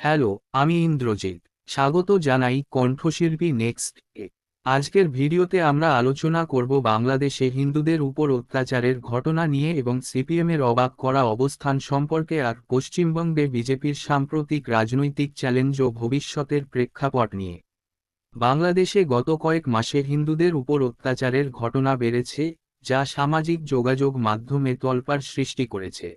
Hello, আমি ইন্দ্রজিৎ। স্বাগত জানাই কণ্ঠশিল্পী নেক্সট এ। আজকের ভিডিওতে আমরা আলোচনা করব বাংলাদেশে হিন্দুদের উপর অত্যাচারের ঘটনা নিয়ে এবং সিপিএমের অবাক করা অবস্থান সম্পর্কে আর পশ্চিমবঙ্গে বিজেপির সাম্প্রতিক রাজনৈতিক চ্যালেঞ্জ ও ভবিষ্যতের প্রেক্ষাপট নিয়ে। বাংলাদেশে গত কয়েক মাসে হিন্দুদের উপর অত্যাচারের ঘটনা বেড়েছে, যা সামাজিক যোগাযোগ মাধ্যমে তলপার সৃষ্টি করেছে।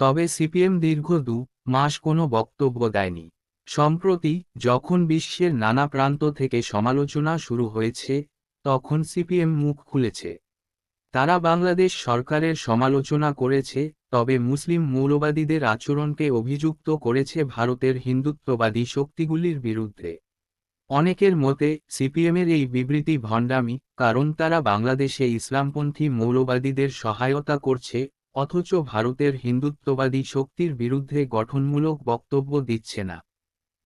তবে সিপিএম দীর্ঘ দু মাস কোনো বক্তব্য দেয়নি। সম্প্রতি যখন বিশ্বের নানা প্রান্ত থেকে সমালোচনা শুরু হয়েছে, তখন সিপিএম মুখ খুলেছে। তারা বাংলাদেশ সরকারের সমালোচনা করেছে, তবে মুসলিম মৌলবাদীদের আচরণকে অভিযুক্ত করেছে ভারতের হিন্দুত্ববাদী শক্তিগুলির বিরুদ্ধে। অনেকের মতে, সিপিএমের এই বিবৃতি ভণ্ডামি, কারণ তারা বাংলাদেশে ইসলামপন্থী মৌলবাদীদের সহায়তা করছে অথচ ভারতের হিন্দুত্ববাদী শক্তির বিরুদ্ধে গঠনমূলক বক্তব্য দিচ্ছে না।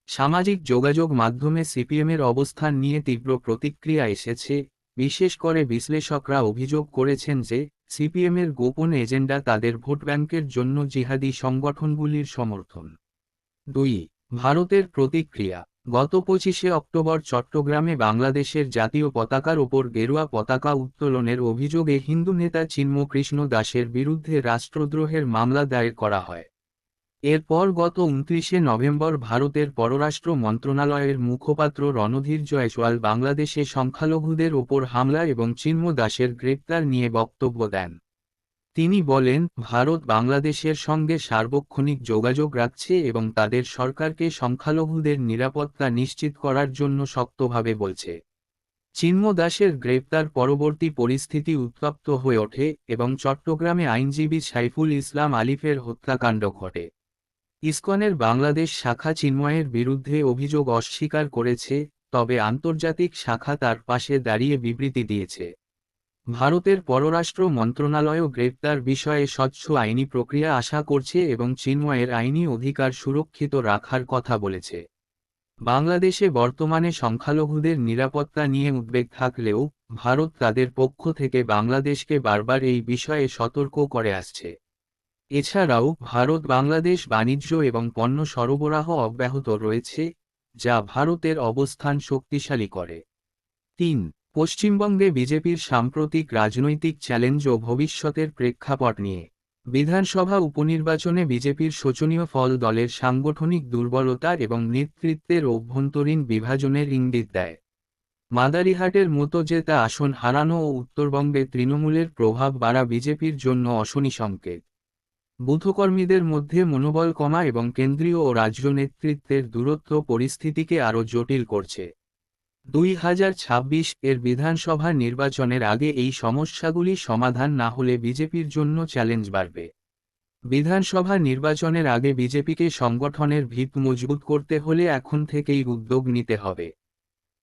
সামাজিক যোগাযোগ মাধ্যমে সিপিএমের অবস্থান নিয়ে তীব্র প্রতিক্রিয়া এসেছে, বিশেষ করে বিশ্লেষকরা অভিযোগ করেছেন যে, সিপিএমের গোপন এজেন্ডা তাদের ভোট ব্যাংকের জন্য জিহাদি সংগঠনগুলির সমর্থন। দুই, ভারতের প্রতিক্রিয়া। গত পঁচিশে অক্টোবর চট্টগ্রামে বাংলাদেশের জাতীয় পতাকার ওপর গেরুয়া পতাকা উত্তোলনের অভিযোগে হিন্দু নেতা চিন্ম কৃষ্ণ দাসের বিরুদ্ধে রাষ্ট্রদ্রোহের মামলা দায়ের করা হয়। এরপর গত উনত্রিশে নভেম্বর ভারতের পররাষ্ট্র মন্ত্রণালয়ের মুখপাত্র রণধীর জয়সওয়াল বাংলাদেশে সংখ্যালঘুদের ওপর হামলা এবং চিন্ম দাসের গ্রেপ্তার নিয়ে বক্তব্য দেন। তিনি বলেন, ভারত বাংলাদেশের সঙ্গে সার্বক্ষণিক যোগাযোগ রাখছে এবং তাদের সরকারকে সংখ্যালঘুদের নিরাপত্তা নিশ্চিত করার জন্য শক্তভাবে বলছে। চিন্ম দাসের গ্রেপ্তার পরবর্তী পরিস্থিতি উত্তপ্ত হয়ে ওঠে এবং চট্টগ্রামে আইনজীবী সাইফুল ইসলাম আলিফের হত্যাকাণ্ড ঘটে। ইসকনের বাংলাদেশ শাখা চিন্ময়ের বিরুদ্ধে অভিযোগ অস্বীকার করেছে, তবে আন্তর্জাতিক শাখা তার পাশে দাঁড়িয়ে বিবৃতি দিয়েছে। ভারতের পররাষ্ট্র মন্ত্রণালয়ও গ্রেপ্তার বিষয়ে স্বচ্ছ আইনি প্রক্রিয়া আশা করছে এবং চিন্ময়ের আইনি অধিকার সুরক্ষিত রাখার কথা বলেছে। বাংলাদেশে বর্তমানে সংখ্যালঘুদের নিরাপত্তা নিয়ে উদ্বেগ থাকলেও, ভারত তাদের পক্ষ থেকে বাংলাদেশকে বারবার এই বিষয়ে সতর্ক করে আসছে। এছাড়াও, ভারত বাংলাদেশ বাণিজ্য এবং পণ্য সরবরাহ অব্যাহত রয়েছে, যা ভারতের অবস্থান শক্তিশালী করে। তিন পশ্চিমবঙ্গে বিজেপির সাম্প্রতিক রাজনৈতিক চ্যালেঞ্জ ও ভবিষ্যতের প্রেক্ষাপট নিয়ে বিধানসভা উপনির্বাচনে বিজেপির শোচনীয় ফল দলের সাংগঠনিক দুর্বলতা এবং নেতৃত্বের অভ্যন্তরীণ বিভাজনের ইঙ্গিত দেয়। মাদারিহাটের মতো যে তা আসন হারানো ও উত্তরবঙ্গে তৃণমূলের প্রভাব বাড়া বিজেপির জন্য অশনি সংকেত। বুথকর্মীদের মধ্যে মনোবল কমা এবং কেন্দ্রীয় ও রাজ্য নেতৃত্বের দূরত্ব পরিস্থিতিকে আরও জটিল করছে। দুই হাজার ছাব্বিশ এর বিধানসভা নির্বাচনের আগে এই সমস্যাগুলি সমাধান না হলে বিজেপির জন্য চ্যালেঞ্জ বাড়বে। বিধানসভা নির্বাচনের আগে বিজেপিকে সংগঠনের ভিত মজবুত করতে হলে এখন থেকেই উদ্যোগ নিতে হবে।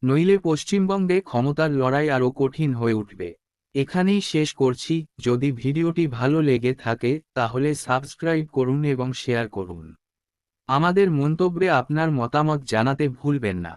নইলে পশ্চিমবঙ্গে ক্ষমতার লড়াই আরও কঠিন হয়ে উঠবে। এখানেই শেষ করছি, যদি ভিডিওটি ভালো লেগে থাকে, তাহলে সাবস্ক্রাইব করুন এবং শেয়ার করুন। আমাদের মন্তব্যে আপনার মতামত জানাতে ভুলবেন না।